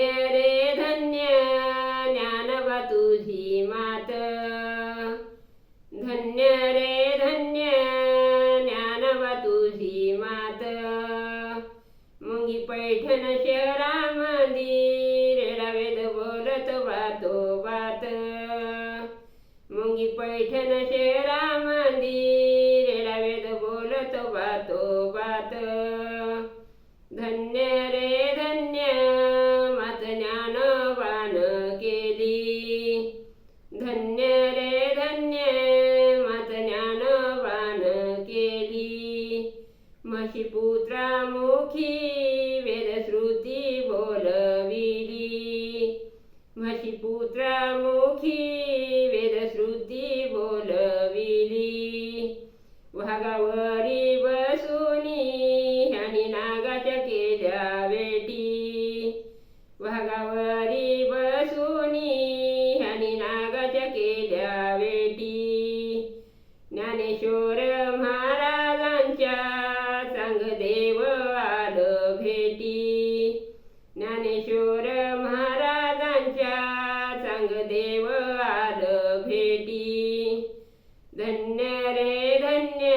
धन्य रे धन्य ज्ञानबा तुझी मात धन्य रे धन्य ज्ञानबा तुझी मात मुंगी पैठण शहरामंदी रवेद बोलत वातो बात मुंगी पैठण शहरामंदी रवेद बोलत वातो बात धन्य रे મહીપુત્રા મુખી વેદશ્રુતિ બોલવીલી. મહીપુત્રા મુખી भेटी ज्ञानेश्वर महाराजांच्या संग देव आलं भेटी. धन्य रे धन्य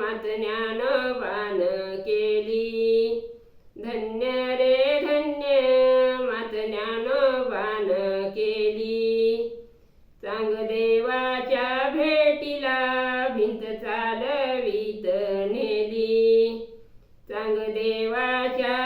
मात ज्ञानवान केली. धन्य रे धन्य मात ज्ञानवान केली. चांग देवाच्या भेटीला भिंत चालवीत नेली. चांग देवाच्या